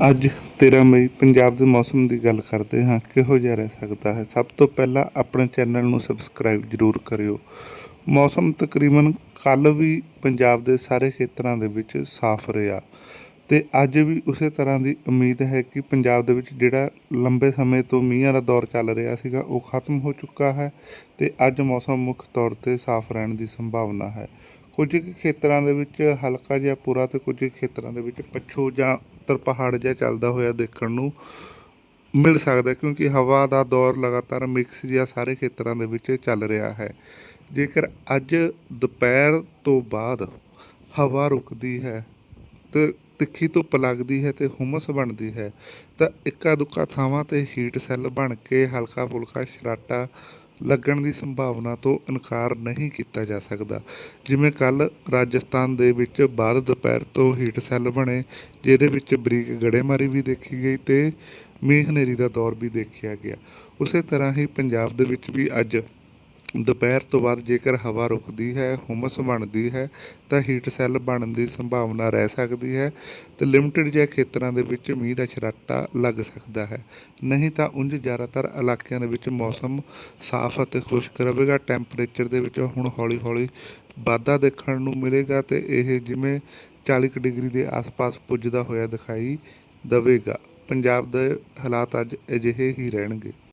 ਅੱਜ 13 ਮਈ ਪੰਜਾਬ ਦੇ ਮੌਸਮ ਦੀ ਗੱਲ ਕਰਦੇ ਹਾਂ। ਕਿਹੋ ਜਿਹਾ ਰਹਿ ਸਕਦਾ ਹੈ? ਸਭ ਤੋਂ ਪਹਿਲਾਂ ਆਪਣੇ ਚੈਨਲ ਨੂੰ ਸਬਸਕ੍ਰਾਈਬ ਜ਼ਰੂਰ ਕਰਿਓ। ਮੌਸਮ ਤਕਰੀਬਨ ਕੱਲ ਵੀ ਪੰਜਾਬ ਦੇ ਸਾਰੇ ਖੇਤਰਾਂ ਦੇ ਵਿੱਚ ਸਾਫ਼ ਰਿਹਾ ਤੇ ਅੱਜ ਵੀ ਉਸੇ ਤਰ੍ਹਾਂ ਦੀ ਉਮੀਦ ਹੈ ਕਿ ਪੰਜਾਬ ਦੇ ਵਿੱਚ ਜਿਹੜਾ ਲੰਬੇ ਸਮੇਂ ਤੋਂ ਮੀਂਹਾਂ ਦਾ ਦੌਰ ਚੱਲ ਰਿਹਾ ਸੀਗਾ, ਉਹ ਖਤਮ ਹੋ ਚੁੱਕਾ ਹੈ ਤੇ ਅੱਜ ਮੌਸਮ ਮੁੱਖ ਤੌਰ ਤੇ ਸਾਫ਼ ਰਹਿਣ ਦੀ ਸੰਭਾਵਨਾ ਹੈ। ਕੁਝ ਕੁ ਖੇਤਰਾਂ ਦੇ ਵਿੱਚ ਹਲਕਾ ਜਿਹਾ ਪੂਰਾ ਤੇ ਕੁਝ ਖੇਤਰਾਂ ਦੇ ਵਿੱਚ ਪੱਛੋ ਜਾਂ ਉੱਤਰ ਪਹਾੜ ਜਿਹਾ ਚੱਲਦਾ ਹੋਇਆ ਦੇਖਣ ਨੂੰ ਮਿਲ ਸਕਦਾ ਕਿਉਂਕਿ ਹਵਾ ਦਾ ਦੌਰ ਲਗਾਤਾਰ ਮਿਕਸ ਜਿਹਾ ਸਾਰੇ ਖੇਤਰਾਂ ਦੇ ਵਿੱਚ ਚੱਲ ਰਿਹਾ ਹੈ। ਜੇਕਰ ਅੱਜ ਦੁਪਹਿਰ ਤੋਂ ਬਾਅਦ ਹਵਾ ਰੁਕਦੀ ਹੈ ਤੇ ਤਿੱਖੀ ਧੁੱਪ ਲੱਗਦੀ ਹੈ ਤੇ ਹੁਮਸ ਬਣਦੀ ਹੈ, ਤਾਂ ਇੱਕਾ ਦੁੱਕਾ ਥਾਵਾਂ ਤੇ ਹੀਟ ਸੈੱਲ ਬਣ ਕੇ ਹਲਕਾ ਫੁਲਕਾ ਸ਼ਰਾਟਾ ਲੱਗਣ ਦੀ ਸੰਭਾਵਨਾ ਤੋਂ ਇਨਕਾਰ ਨਹੀਂ ਕੀਤਾ ਜਾ ਸਕਦਾ। ਜਿਵੇਂ ਕੱਲ ਰਾਜਸਥਾਨ ਦੇ ਵਿੱਚ ਬਾਅਦ ਦੁਪਹਿਰ ਤੋਂ ਹੀਟ ਸੈੱਲ ਬਣੇ, ਜਿਹਦੇ ਵਿੱਚ ਬਰੀਕ ਗੜੇਮਾਰੀ ਵੀ ਦੇਖੀ ਗਈ ਤੇ ਮੀਂਹ ਹਨੇਰੀ ਦਾ ਦੌਰ ਵੀ ਦੇਖਿਆ ਗਿਆ। ਉਸੇ ਤਰ੍ਹਾਂ ਹੀ ਪੰਜਾਬ ਦੇ ਵਿੱਚ ਵੀ ਅੱਜ ਦੁਪਹਿਰ ਤੋਂ ਬਾਅਦ ਜੇਕਰ ਹਵਾ ਰੁਕਦੀ ਹੈ, ਹੁਮਸ ਬਣਦੀ ਹੈ, ਤਾਂ ਹੀਟ ਸੈੱਲ ਬਣਨ ਦੀ ਸੰਭਾਵਨਾ ਰਹਿ ਸਕਦੀ ਹੈ ਤੇ ਲਿਮਟਿਡ ਜਿਹੇ ਖੇਤਰਾਂ ਦੇ ਵਿੱਚ ਮੀਂਹ ਦਾ ਛਰਾਟਾ ਲੱਗ ਸਕਦਾ ਹੈ। ਨਹੀਂ ਤਾਂ ਉਂਝ ਜ਼ਿਆਦਾਤਰ ਇਲਾਕਿਆਂ ਦੇ ਵਿੱਚ ਮੌਸਮ ਸਾਫ਼ ਅਤੇ ਖੁਸ਼ਕ ਰਹੇਗਾ। ਟੈਂਪਰੇਚਰ ਦੇ ਵਿੱਚ ਹੁਣ ਹੌਲੀ-ਹੌਲੀ ਵਾਧਾ ਦੇਖਣ ਨੂੰ ਮਿਲੇਗਾ ਤੇ ਇਹ ਜਿਵੇਂ 40 ਕੁ ਡਿਗਰੀ ਦੇ ਆਸ-ਪਾਸ ਪੁੱਜਦਾ ਹੋਇਆ ਦਿਖਾਈ ਦੇਵੇਗਾ। ਪੰਜਾਬ ਦੇ ਹਾਲਾਤ ਅੱਜ ਅਜਿਹੇ ਹੀ ਰਹਿਣਗੇ।